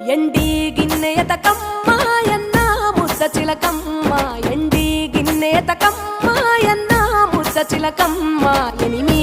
ఎండి గిన్నెయత కమ్మాయన్న ముద్ద చిలకమ్మ. ఎండి గిన్నెయత కమ్మాయన్న ముద్ద చిలకమ్మ. ఎనిమిది